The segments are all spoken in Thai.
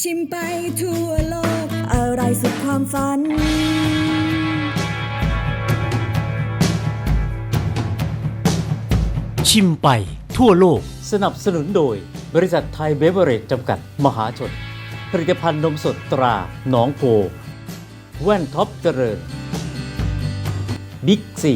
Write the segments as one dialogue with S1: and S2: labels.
S1: ชิมไปทั่วโลก อะไรสุดความฝัน
S2: ชิมไปทั่วโลก สนับสนุนโดย บริษัทไทยเบเวอร์เรจจำกัดมหาชน ผลิตภัณฑ์นมสดตราหนองโพ แว่นท็อปเจริญ บิ๊กซี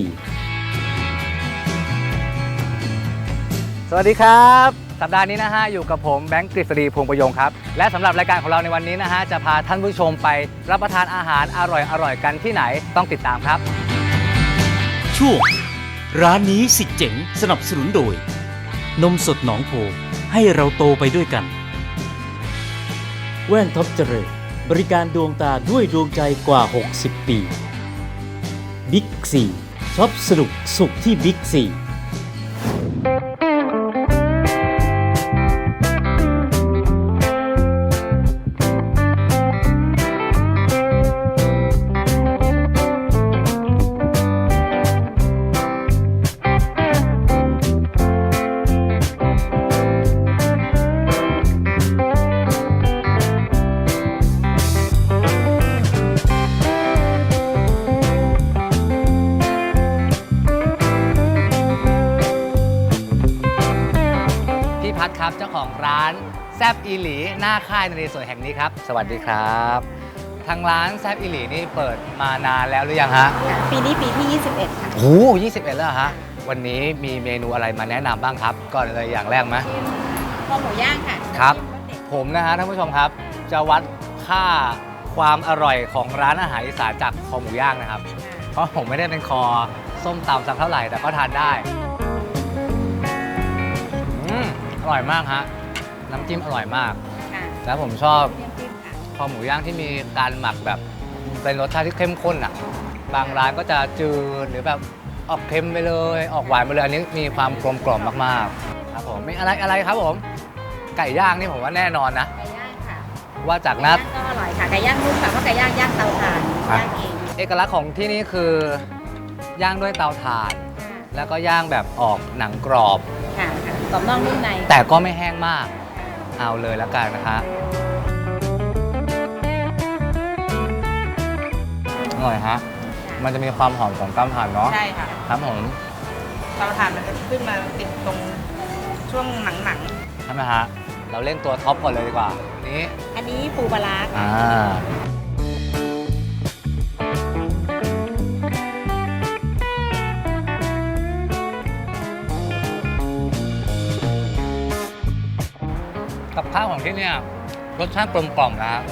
S3: สวัสดีครับ สัปดาห์นี้นะฮะอยู่กับผมแบงค์กฤษฎีพวงประยงครับ และสำหรับรายการของเราในวันนี้นะฮะจะพาท่านผู้ชมไปรับประทานอาหารอร่อยๆกันที่ไหนต้องติดตามครับ
S2: ช่วงร้านนี้สิเจ๋งสนับสนุนโดย นมสดหนองโพให้เราโตไปด้วยกัน แว่นท็อปเจริญบริการดวงตาด้วยดวงใจกว่า 60 ปีบิ๊กซีช็อปสนุกสุขที่บิ๊กซี
S3: พี่พัดครับเจ้าของร้านแซบอีหลี หน้าค่ายนเรศวรแห่งนี้ครับ สวัสดีครับ ทางร้านแซบอีหลีนี่เปิดมานานแล้วหรือยังฮะ
S4: ค่ะปีนี้ปีที่ 21 ค่ะ
S3: โอ้โห21 แล้วเหรอฮะ วันนี้มีเมนูอะไรมาแนะนำบ้างครับ ก่อนเลยอย่างแรกไหม
S4: คอหมูย่างค่ะ
S3: ครับ
S4: รสเด็ด
S3: ผมนะฮะท่านผู้ชมครับ จะวัดค่าความอร่อยของร้านอาหารอีสานจากคอหมูย่างนะครับ เพราะผมไม่ได้เป็นคอส้มตำสักเท่าไหร่แต่ก็ทานได้ อืมอร่อยมากฮะ น้ำจิ้มอร่อยมาก
S4: ค่ะ
S3: แล้วผมชอบ
S4: เมี่ยงจิ้มค่ะ
S3: คอหมูย่างที่มีการหมักแบบเป็นรสชาติที่เข้มข้นอะ บางร้านก็จะจืดหรือแบบออกเค็มไปเลย ออกหวานไปเลย อันนี้มีความกลมกล่อมมากๆ ครับผมมีอะไรอะไรครับผม ไก่ย่างนี่ผมว่าแน่นอนนะ
S4: ไก่ย่างค่ะ
S3: ว่าจากห
S4: ไก่
S3: น้า
S4: ย่างก็อร่อยค่ะไก่ย่างนุ่มค่ะเพราะไก่ย่างย่างเตาถ่าน
S3: อะ
S4: ย่างเอง
S3: เอกลักษณ์ของที่นี่คือย่างด้วยเตาถ่าน แล้วก็ย่างแบบออกหนังกรอบ
S4: ค่ะค่ะ กรอบนอกนุ่มใน
S3: แต่ก็ไม่แห้งมาก เอาเลยแล้วกันนะคะอร่อยฮะ มันจะมีความหอมของก้ามถ่านเนาะ
S5: ใช่ค่ะ
S3: ครับผม
S5: เตาถ่านมันจะขึ้นมาติดตรงช่วงหนังหนัง
S3: ใช่ไหมฮะ เราเล่นตัวท็อปก่อนเลยดีกว่านี้
S4: อันนี้ปูปลาร้าค่ะ
S3: อ่า ข้าวของที่เนี่ยรสชาติกลมกล่อมนะครับ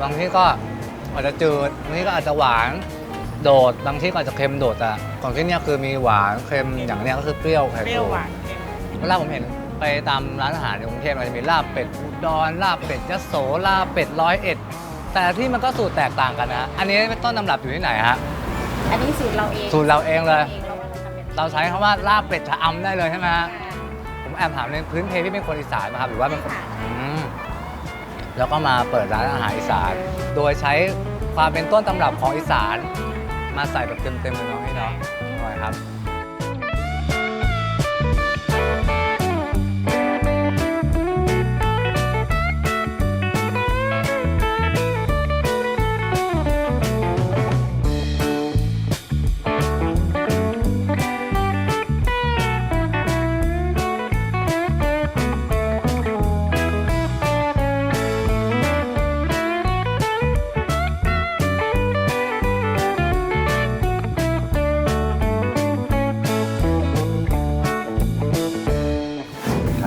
S3: บางที่ก็อาจจะจืดบางที่ก็อาจจะหวานโดดบางที่ก็อาจจะเค็มโดดแต่ของที่เนี่ยคือมีหวานเค็มอย่างเนี้ยก็คือเปรี้ยวไข่
S5: ๆเปรี้ยวหวานเค็ม
S3: เวลาผมเห็นไปตามร้านอาหารในกรุงเทพมันจะมีลาบเป็ดอุดรลาบเป็ดยโสลาบเป็ดร้อยเอ็ดแต่ละที่มันก็สูตรแตกต่างกันนะฮะอันนี้เป็นต้นตำรับอยู่ที่ไหนฮะ
S4: อันนี้สูตรเราเอง
S3: สูตรเราเองเลย
S4: เองเราทำเป็น
S3: เราใช้คำว่าลาบเป็ดชะอำได้เลยใช่ไหมฮะผม แอบถามในพื้นเพที่เป็นคนอีสานนะครับหรือว่าเป็นคน
S4: ค่ะ
S3: อืมแล้วก็มาเปิดร้านอาหารอีสาน โดยใช้ความเป็นต้นตำรับของอีสาน มาใส่แบบเต็มๆเลยเนาะพี่เนาะอร่อยครับ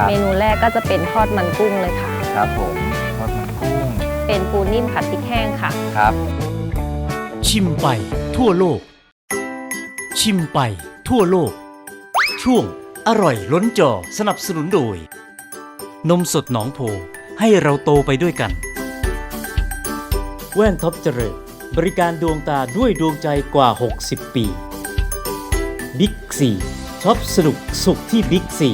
S3: ครับ
S6: เมนูแรกก็จะเป็นทอดมันกุ้งเลยค่ะ
S3: ครับผมทอดมันกุ้ง
S6: เป็นปูนิ่มผัดพริกแห้งค่ะ
S3: ครับ
S2: ชิมไปทั่วโลก ชิมไปทั่วโลก ช่วงอร่อยล้นจอสนับสนุนโดย นมสดหนองโพให้เราโตไปด้วยกัน แว่นท็อปเจริญบริการดวงตาด้วยดวงใจกว่า 60 ปี บิ๊กซีช็อปสนุกสุขที่บิ๊กซี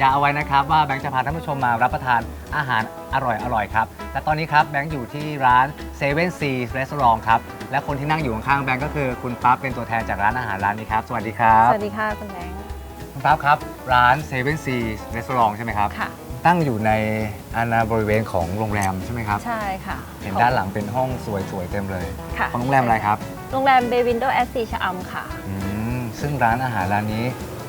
S3: ญญาเอาไว้นะครับ ว่าแบงค์จะพาท่านผู้ชมมารับประทานอาหารอร่อยๆครับ และตอนนี้ครับแบงค์อยู่ที่ร้าน7 7 c Restaurant ครับ และคนที่นั่งอยู่ข้างๆแบงค์ก็คือคุณปั๊บเป็นตัวแทนจากร้านอาหารร้านนี้ครับ สวัสดีครับ
S6: สวัสดีค่ะคุณแบงค์
S3: คุณปั๊บครับ ร้าน7 c Restaurant ใช่ไหมครับ
S6: ค่ะ
S3: ตั้งอยู่ในอาณาบริเวณของโรงแรมใช่ไหมครับ
S6: ใช่ค่ะ
S3: เห็นด้านหลังเป็นห้องสวยๆเต็มเลย
S6: ค่ะ
S3: ของโรงแรมอะไรครับ
S6: โรงแรมเบวินโดแอสซีชะอำค่ะ
S3: อืมซึ่งร้านอาหารร้านนี้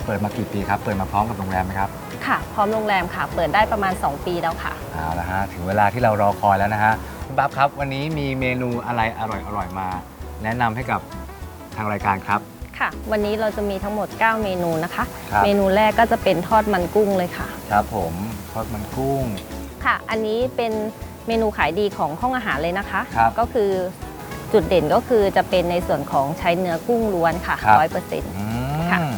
S3: เปิดมากี่ปีครับ เปิดมาพร้อมกับโรงแรมไหมครับ
S6: ค่ะ พร้อมโรงแรมค่ะ เปิดได้ประมาณ 2 ปีแล้วค่ะ
S3: เอาละฮะถึงเวลาที่เรารอคอยแล้วนะฮะคุณปั๊บครับ วันนี้มีเมนูอะไรอร่อยๆมา แนะนำให้กับทางรายการครับ
S6: ค่ะ วันนี้เราจะมีทั้งหมด 9 เมนูนะคะ
S3: ครับ
S6: เมนูแรกก็จะเป็นทอดมันกุ้งเลยค่ะ
S3: ครับผมทอดมันกุ้ง
S6: ค่ะ อันนี้เป็นเมนูขายดีของห้องอาหารเลยนะคะ
S3: ครับ
S6: ก็คือจุดเด่นก็คือจะเป็นในส่วนของใช้เนื้อกุ้งล้วนค่ะ
S3: ครับ
S6: ร้อยเปอร์เซ็นต์
S3: อื
S6: ค่ะ
S3: ม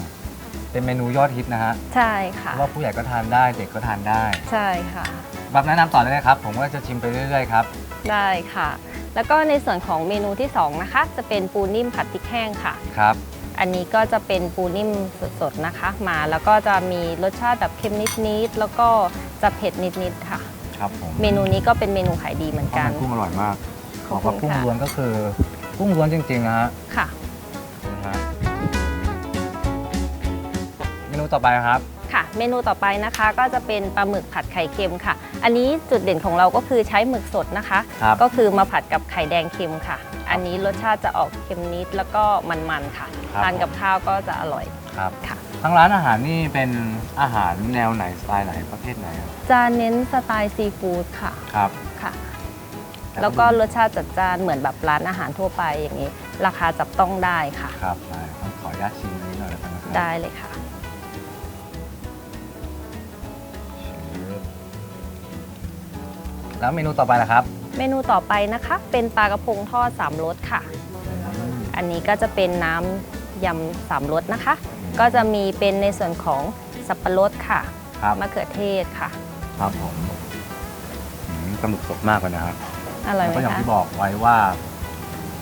S3: เป็นเมนูยอดฮิตนะฮะ
S6: ใช่
S3: เพ
S6: ค่ะ
S3: ราะว่าผู้ใหญ่ก็ทานได้เด็กก็ทานได้
S6: ใช่ค่ะ
S3: แบบแนะนำต่อเลยนะครับ ผมก็จะชิมไปเรื่อยๆครับ
S6: ได้ค่ะ แล้วก็ในส่วนของเมนูที่2นะคะ จะเป็นปูนิ่มผัดพริกแห้งค่ะ
S3: ครับ
S6: อันนี้ก็จะเป็นปูนิ่มสดๆนะคะ มาแล้วก็จะมีรสชาติแบบเค็มนิดๆแล้วก็จะเผ็ดนิดๆค่ะ
S3: ครับผม
S6: เมนูนี้ก็เป็นเมนูขายดีเหมือน
S3: ทอด
S6: กัน
S3: มันกุ้งอร่อยมาก
S6: ข
S3: บ
S6: อ
S3: อบก
S6: คุ
S3: ว่า
S6: ณ
S3: กุ้ง
S6: ค่ะ
S3: ล้วนก็คือ กุ้งล้วนจริงๆนะฮะ
S6: ค่ะ
S3: นะ ต่อไปครับ
S6: ค่ะ เมนูต่อไปนะคะก็จะเป็นปลาหมึกผัดไข่เค็มค่ะ อันนี้จุดเด่นของเราก็คือใช้หมึกสดนะคะ
S3: ครับ
S6: ก็คือมาผัดกับไข่แดงเค็มค่ะ อันนี้รสชาติจะออกเค็มนิดแล้วก็มันๆค่ะ
S3: ครับ
S6: ทานกับข้าวก็จะอร่อย
S3: ครับ
S6: ค่ะ
S3: ทางร้านอาหารนี่เป็นอาหารแนวไหนสไตล์ไหนประเภทไหนครับ
S6: จะเน้นสไตล์ซีฟู้ดค่ะ
S3: ครับ
S6: ค่ะ แล้วก็รสชาติจัดจ้านเหมือนแบบร้านอาหารทั่วไปอย่างนี้ ราคาจับต้องได้ค่ะ
S3: ครับได้ต้องขออนุญาตชิมอันนี้หน่อยแล้วกันนะครับ
S6: ได้เลยค่ะ
S3: แล้วเมนูต่อไปล่ะครับ
S6: เมนูต่อไปนะคะ เป็นปลากระพงทอดสามรสค่ะ อันนี้ก็จะเป็นน้ำยำสามรสนะคะ ก็จะมีเป็นในส่วนของสับปะรดค่ะ
S3: ครับ
S6: มะเขือเทศค่ะ
S3: ครับผมอืมปลาหมึกสดมากเลยนะครับ
S6: อร่อย
S3: แล้ว
S6: ไหม
S3: ก็อย่าง
S6: คะ
S3: ที่บอกไว้ว่า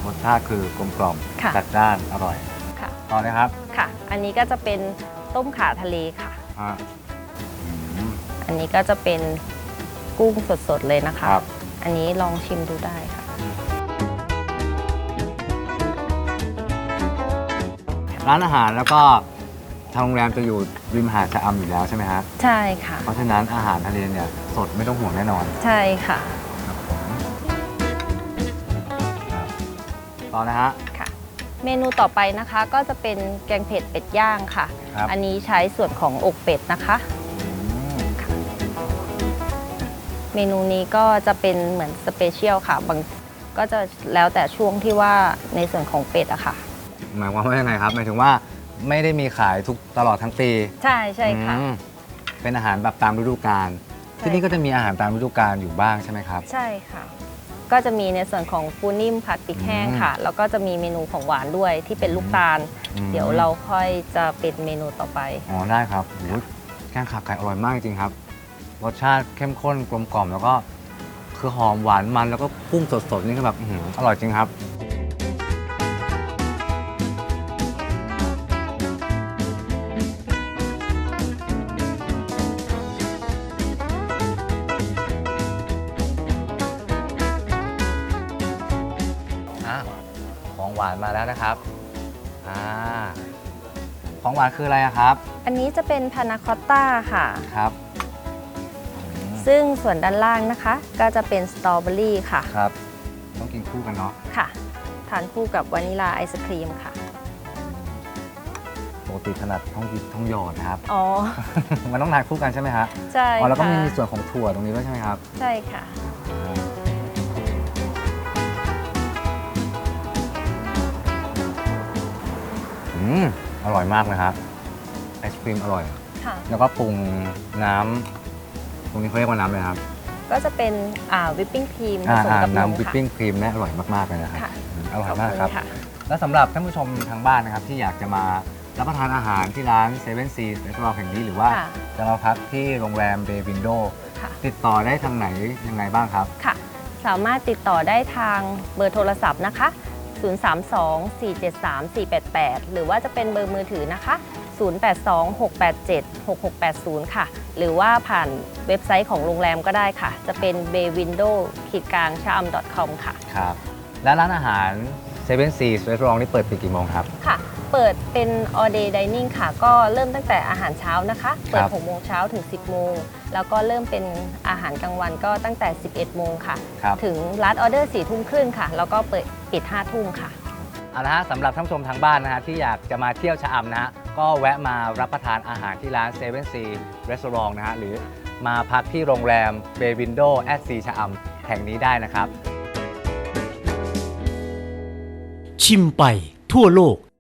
S3: รสชาติคือกลมกล่อม
S6: ค่ะ
S3: จัดจ้านอร่อย
S6: ค่ะ
S3: ต่อเลยครับ
S6: ค่ะ อันนี้ก็จะเป็นต้มข่าทะเลค่ะ
S3: อะอืม
S6: อันนี้ก็จะเป็น กุ้งสดๆเลยนะคะ
S3: ครับ
S6: อันนี้ลองชิมดูได้ค่ะ
S3: ร้านอาหารแล้วก็ทางโรงแรมจะอยู่ริมหาดชะอำอยู่แล้วใช่ไหมครับ
S6: ใช่ค่ะ
S3: เพราะฉะนั้นอาหารทะเลเนี่ยสดไม่ต้องห่วงแน่นอน
S6: ใช่ค่ะ
S3: ครับผมครับต่อนะฮะ
S6: ค่ะ เมนูต่อไปนะคะก็จะเป็นแกงเผ็ดเป็ดย่างค่ะ
S3: ครับ
S6: อันนี้ใช้ส่วนของอกเป็ดนะคะ เมนูนี้ก็จะเป็นเหมือนสเปเชียลค่ะบางก็จะแล้วแต่ช่วงที่ว่าในส่วนของเป็ดอะค่ะ
S3: หมายความว่ายังไงครับหมายถึงว่าไม่ได้มีขายทุกตลอดทั้งปี
S6: ใช่ใช่ค่ะ
S3: อืมเป็นอาหารแบบตามฤดูกาล
S6: ใช่
S3: ที่นี่ก็จะมีอาหารตามฤดูกาลอยู่บ้างใช่ไหมครับ
S6: ใช่ค่ะ ก็จะมีในส่วนของปูนิ่มผัดพริกแห้งค่ะ แล้วก็จะมีเมนูของหวานด้วยที่เป็นลูกตาล
S3: อืม
S6: เดี๋ยวเราค่อยจะเป็นเมนูต่อไป
S3: อ๋อได้ครับโอ้ยแกงขาไก่อร่อยมากจริงๆครับ รสชาติเข้มข้นกลมกล่อมแล้วก็คือหอมหวานมันแล้วก็กุ้งสดๆนี่คือแบบอื้อหืออร่อยจริงครับ อะของหวานมาแล้วนะครับอ่าของหวานคืออะไรอะครับ
S6: อันนี้จะเป็นพานาคอตต้าค่ะ
S3: ครับอืม
S6: ซึ่งส่วนด้านล่างนะคะ ก็จะเป็นสตรอเบอรี่ค่ะ
S3: ครับ ต้องกินคู่กันเนาะ
S6: ค่ะ ทานคู่กับวานิลาไอศครีมค่ะ
S3: ปกติถนัดท่องกินท่องหยอดนะครับ
S6: อ๋อ
S3: มันต้องทานคู่กันใช่ไหมฮะ
S6: ใช่
S3: อ๋อแล้วก็
S6: ค่ะ
S3: มีส่วนของถั่วตรงนี้ด้วยใช่ไหมครับ
S6: ใช่ค่ะ
S3: อืม อร่อยมากเลยครับ ไอศครีมอร่อย
S6: ค่ะ
S3: แล้วก็ปรุงน้ำ ตรงนี้เขาเรียกว่าน้ำเลยครับ
S6: ก็จะเป็นอ่าวิปปิ้งครีมผ
S3: อ่า
S6: สม
S3: อ่า
S6: กับนม
S3: น้ำวิป
S6: ค่ะ
S3: ปิ้งครีมเนี่ยอร่อยมากๆเลยนะครับ
S6: ค่ะ
S3: อืมอร่อ
S6: ข
S3: ย
S6: อบ
S3: มาก
S6: คุณ
S3: ครับ
S6: ค่ะ
S3: และสำหรับท่านผู้ชมทางบ้านนะครับที่อยากจะมารับประทานอาหารที่ร้าน7 7 c ในตลาดแห่งนี้หรือว่า
S6: ค่ะ
S3: จะมาพักที่โรงแรมเบวินโด
S6: ค่ะ
S3: ติดต่อได้ทางไหนยังไงบ้างครับ
S6: ค่ะ สามารถติดต่อได้ทางเบอร์โทรศัพท์นะคะ 032 473 488 หรือว่าจะเป็นเบอร์มือถือนะคะ 0826876680 ค่ะ หรือว่าผ่านเว็บไซต์ของโรงแรมก็ได้ค่ะ จะเป็น baywindow ขีดกลางชะอำ .com ค่ะ
S3: ครับแล้วร้านอาหาร Seven Seas Restaurant นี่เปิดปิดกี่โมงครับ
S6: ค่ะ เปิดเป็น all day dining ค่ะ ก็เริ่มตั้งแต่อาหารเช้านะคะ เปิ
S3: ค
S6: ด
S3: รับ
S6: 6โมงเช้าถึง 10 โมง แล้วก็เริ่มเป็นอาหารกลางวันก็ตั้งแต่ 11 โมงค่ะ
S3: ครับ
S6: ถึงร้านออเดอร์4ทุ่มครึ่งค่ะ แล้วก็เปิดปิด 5 ทุ่มค่ะ
S3: เอาละฮะสำหรับท่านผู้ชมทางบ้านนะฮะที่อยากจะมาเที่ยวชะอำนะฮะ ก็แวะมารับประทานอาหารที่ร้าน Seven Sea Restaurant นะฮะหรือมาพักที่โรงแรม Bay Window at Sea ชะอำแห่งนี้ได้นะครับ
S2: ชิมไปทั่วโลก